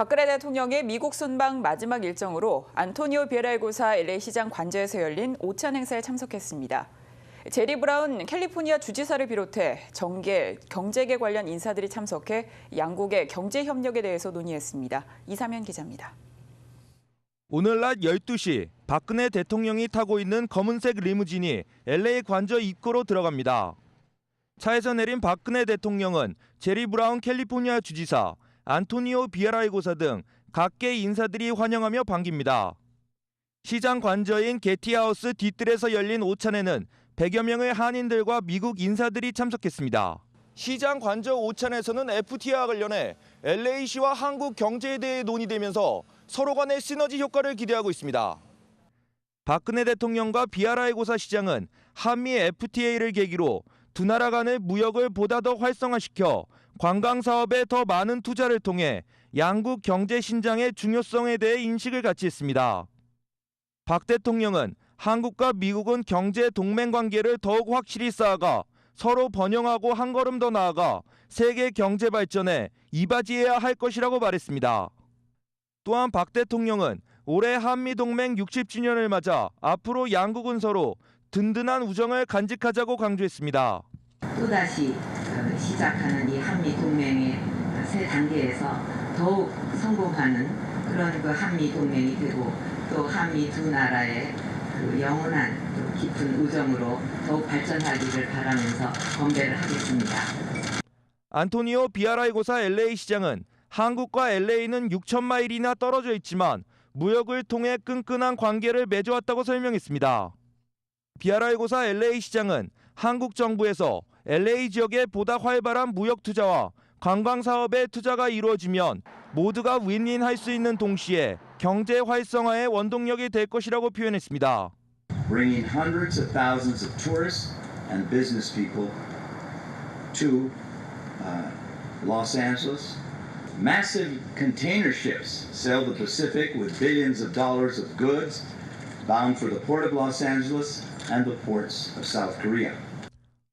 박근혜 대통령의 미국 순방 마지막 일정으로 안토니오 비에랄고사 LA 시장 관저에서 열린 오찬 행사에 참석했습니다. 제리 브라운 캘리포니아 주지사를 비롯해 정계, 경제계 관련 인사들이 참석해 양국의 경제 협력에 대해서 논의했습니다. 이사면 기자입니다. 오늘 낮 12시 박근혜 대통령이 타고 있는 검은색 리무진이 LA 관저 입구로 들어갑니다. 차에서 내린 박근혜 대통령은 제리 브라운 캘리포니아 주지사, 안토니오 비에라이고사 등 각계 인사들이 환영하며 반깁니다. 시장 관저인 게티하우스 뒤뜰에서 열린 오찬에는 100여 명의 한인들과 미국 인사들이 참석했습니다. 시장 관저 오찬에서는 FTA와 관련해 LA시와 한국 경제에 대해 논의되면서 서로 간의 시너지 효과를 기대하고 있습니다. 박근혜 대통령과 비아라의 고사 시장은 한미 FTA를 계기로 두 나라 간의 무역을 보다 더 활성화시켜 관광 사업에 더 많은 투자를 통해 양국 경제 신장의 중요성에 대해 인식을 같이 했습니다. 박 대통령은 한국과 미국은 경제 동맹 관계를 더욱 확실히 쌓아가 서로 번영하고 한 걸음 더 나아가 세계 경제 발전에 이바지해야 할 것이라고 말했습니다. 또한 박 대통령은 올해 한미 동맹 60주년을 맞아 앞으로 양국은 서로 든든한 우정을 간직하자고 강조했습니다. 또다시 어, 시작하는 이 한미 동맹의 새 단계에서 더욱 성공하는 그런 그 한미 동맹이 되고 또 한미 두 나라의 그 영원한 또 깊은 우정으로 더욱 발전하기를 바라면서 건배를 하겠습니다. 안토니오 비아라이 고사 LA 시장은 한국과 LA는 6천 마일이나 떨어져 있지만 무역을 통해 끈끈한 관계를 맺어왔다고 설명했습니다. 비아라이 고사 LA 시장은 한국 정부에서 LA 지역에 보다 활발한 무역 투자와 관광 사업에 투자가 이루어지면 모두가 윈윈할 수 있는 동시에 경제 활성화의 원동력이 될 것이라고 표현했습니다. bringing hundreds of thousands of tourists and business people to uh, Los Angeles. Massive container ships sail the Pacific with billions of dollars of goods bound for the port of Los Angeles and the ports of South Korea.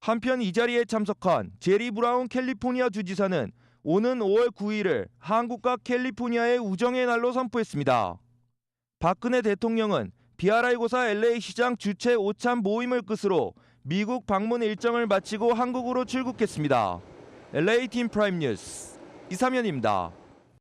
한편 이 자리에 참석한 제리 브라운 캘리포니아 주지사는 오는 5월 9일을 한국과 캘리포니아의 우정의 날로 선포했습니다. 박근혜 대통령은 비아라이 고사 LA 시장 주최 오찬 모임을 끝으로 미국 방문 일정을 마치고 한국으로 출국했습니다. LA 팀 프라임 뉴스 이사면입니다.